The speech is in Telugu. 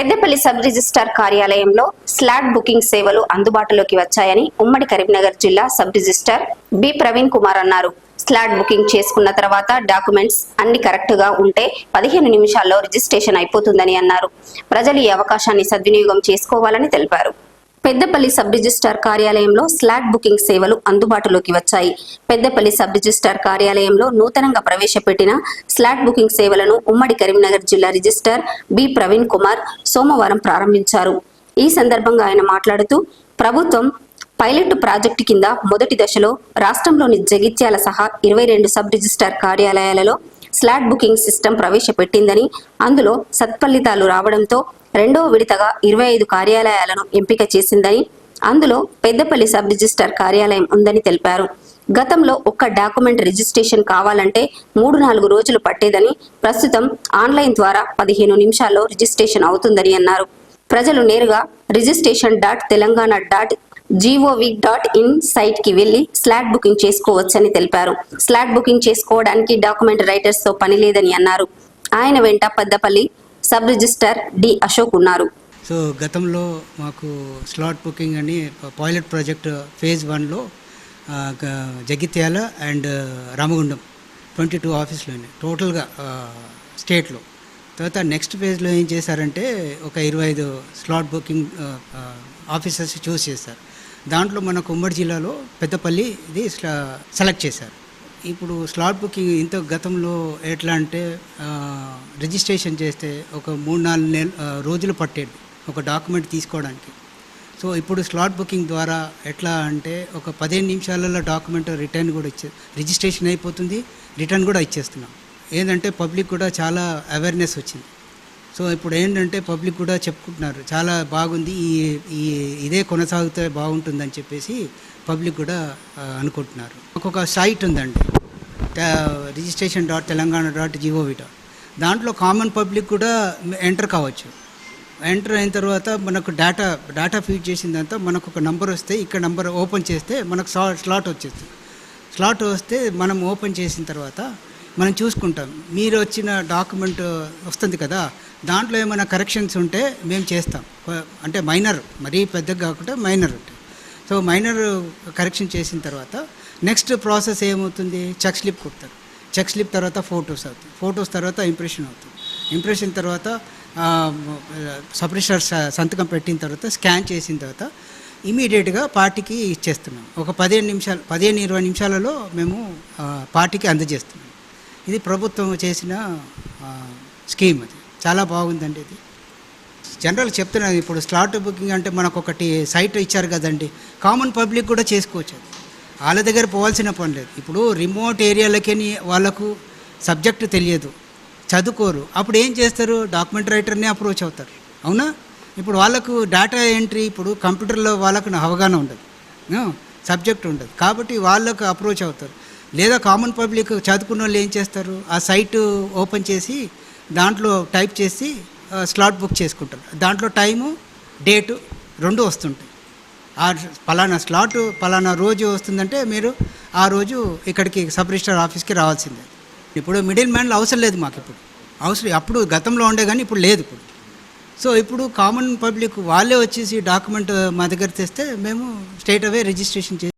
పెద్దపల్లి సబ్ రిజిస్టార్ కార్యాలయంలో స్లాట్ బుకింగ్ సేవలు అందుబాటులోకి వచ్చాయని ఉమ్మడి కరీంనగర్ జిల్లా sub registrar B Praveen Kumar అన్నారు. స్లాట్ బుకింగ్ చేసుకున్న తర్వాత డాక్యుమెంట్స్ అన్ని కరెక్ట్గా ఉంటే పదిహేను నిమిషాల్లో రిజిస్ట్రేషన్ అయిపోతుందని అన్నారు. ప్రజలు ఈ అవకాశాన్ని సద్వినియోగం చేసుకోవాలని తెలిపారు. పెద్దపల్లి సబ్ రిజిస్టార్ కార్యాలయంలో స్లాట్ బుకింగ్ సేవలు అందుబాటులోకి వచ్చాయి. పెద్దపల్లి సబ్ రిజిస్టార్ కార్యాలయంలో నూతనంగా ప్రవేశపెట్టిన స్లాట్ బుకింగ్ సేవలను ఉమ్మడి కరీంనగర్ జిల్లా రిజిస్టార్ బి ప్రవీణ్ కుమార్ సోమవారం ప్రారంభించారు. ఈ సందర్భంగా ఆయన మాట్లాడుతూ ప్రభుత్వం పైలట్ ప్రాజెక్టు కింద మొదటి దశలో రాష్ట్రంలోని జగిత్యాల సహా ఇరవై రెండు సబ్ రిజిస్టార్ కార్యాలయాలలో స్లాట్ బుకింగ్ సిస్టమ్ ప్రవేశపెట్టిందని అందులో సత్ఫలితాలు రావడంతో రెండవ విడతగా ఇరవై ఐదు కార్యాలయాలను ఎంపిక చేసిందని అందులో పెద్దపల్లి సబ్ రిజిస్టార్ కార్యాలయం ఉందని తెలిపారు. గతంలో ఒక్క డాక్యుమెంట్ రిజిస్ట్రేషన్ కావాలంటే మూడు నాలుగు రోజులు పట్టేదని ప్రస్తుతం ఆన్లైన్ ద్వారా పదిహేను నిమిషాల్లో రిజిస్ట్రేషన్ అవుతుందని అన్నారు. ప్రజలు నేరుగా registration dot Telangana dot gov dot in సైట్కి వెళ్ళి స్లాట్ బుకింగ్ చేసుకోవచ్చని తెలిపారు. స్లాట్ బుకింగ్ చేసుకోవడానికి డాక్యుమెంట్ రైటర్స్తో పని లేదని అన్నారు. ఆయన వెంట Peddapalli sub register D Ashok ఉన్నారు. సో గతంలో మాకు స్లాట్ బుకింగ్ అని పైలట్ ప్రాజెక్ట్ ఫేజ్ వన్లో Jagtial and Ramagundam twenty two ఆఫీస్లోనే టోటల్గా స్టేట్లో. తర్వాత నెక్స్ట్ ఫేజ్లో ఏం చేశారంటే ఒక ఇరవై ఐదు స్లాట్ బుకింగ్ ఆఫీసర్స్ చూస్ చేశారు. దాంట్లో మనకు ఉమ్మడి జిల్లాలో పెద్దపల్లి ఇది సెలెక్ట్ చేశారు. ఇప్పుడు స్లాట్ బుకింగ్ ఇంత గతంలో ఎట్లా అంటే రిజిస్ట్రేషన్ చేస్తే ఒక మూడు నాలుగు నెల రోజులు పట్టేది ఒక డాక్యుమెంట్ తీసుకోవడానికి. సో ఇప్పుడు స్లాట్ బుకింగ్ ద్వారా ఎట్లా అంటే ఒక పదిహేను నిమిషాలలో డాక్యుమెంట్ రిటర్న్ కూడా ఇచ్చే రిజిస్ట్రేషన్ అయిపోతుంది రిటర్న్ కూడా ఇచ్చేస్తున్నాం. ఏంటంటే పబ్లిక్ కూడా చాలా అవేర్నెస్ వచ్చింది. సో ఇప్పుడు ఏంటంటే పబ్లిక్ కూడా చెప్పుకుంటున్నారు చాలా బాగుంది ఈ ఈ ఇదే కొనసాగితే బాగుంటుందని చెప్పేసి పబ్లిక్ కూడా అనుకుంటున్నారు. ఒక్కొక్క సైట్ ఉందండి registration dot Telangana dot gov dot దాంట్లో కామన్ పబ్లిక్ కూడా ఎంటర్ కావచ్చు. ఎంటర్ అయిన తర్వాత మనకు డేటా డేటా ఫీడ్ చేసిందంతా మనకు ఒక నంబర్ వస్తే ఇక్కడ నంబర్ ఓపెన్ చేస్తే మనకు స్లాట్ వచ్చేస్తుంది. స్లాట్ వస్తే మనం ఓపెన్ చేసిన తర్వాత మనం చూసుకుంటాం. మీరు వచ్చిన డాక్యుమెంట్ వస్తుంది కదా దాంట్లో ఏమైనా కరెక్షన్స్ ఉంటే మేము చేస్తాం. అంటే మైనర్ మరీ పెద్దగా కాకుండా మైనర్ సో మైనర్ కరెక్షన్ చేసిన తర్వాత నెక్స్ట్ ప్రాసెస్ ఏమవుతుంది? చెక్ స్లిప్ కొడతారు. చెక్ స్లిప్ తర్వాత ఫొటోస్ అవుతాయి. ఫొటోస్ తర్వాత ఇంప్రెషన్ అవుతుంది ఇంప్రెషన్ తర్వాత సపరేషర్ సంతకం పెట్టిన తర్వాత స్కాన్ చేసిన తర్వాత ఇమీడియట్గా పార్టీకి ఇచ్చేస్తున్నాం. ఒక పదిహేను నిమిషాలు పదిహేను ఇరవై నిమిషాలలో మేము పార్టీకి అందజేస్తున్నాం. ఇది ప్రభుత్వం చేసిన స్కీమ్ అది. చాలా బాగుందండి ఇది. జనరల్ చెప్తున్నాను ఇప్పుడు స్లాట్ బుకింగ్ అంటే మనకు ఒకటి సైట్ ఇచ్చారు కదండి కామన్ పబ్లిక్ కూడా చేసుకోవచ్చు అది. వాళ్ళ దగ్గర పోవాల్సిన పని లేదు. ఇప్పుడు రిమోట్ ఏరియాలకి వాళ్ళకు సబ్జెక్టు తెలియదు చదువుకోరు. అప్పుడు ఏం చేస్తారు? డాక్యుమెంట్ రైటర్నే అప్రోచ్ అవుతారు. అవునా? ఇప్పుడు వాళ్ళకు డేటా ఎంట్రీ ఇప్పుడు కంప్యూటర్లో వాళ్ళకు అవగాహన ఉండదు. సబ్జెక్ట్ ఉండదు. కాబట్టి వాళ్ళకు అప్రోచ్ అవుతారు. లేదా కామన్ పబ్లిక్ చదువుకున్న వాళ్ళు ఏం చేస్తారు? ఆ సైట్ ఓపెన్ చేసి దాంట్లో టైప్ చేసి స్లాట్ బుక్ చేసుకుంటారు. దాంట్లో టైము డేటు రెండు వస్తుంటాయి. ఆ పలానా స్లాట్ పలానా రోజు వస్తుందంటే మీరు ఆ రోజు ఇక్కడికి సబ్ రిజిస్టర్ ఆఫీస్కి రావాల్సిందే. ఇప్పుడు మిడిల్ మ్యాన్లు అవసరం లేదు మాకు ఇప్పుడు. అవసరం అప్పుడు గతంలో ఉండే కానీ ఇప్పుడు లేదు ఇప్పుడు. సో ఇప్పుడు కామన్ పబ్లిక్ వాళ్ళే వచ్చేసి డాక్యుమెంట్ మా దగ్గర తెస్తే మేము స్టేట్ అవే రిజిస్ట్రేషన్ చేసి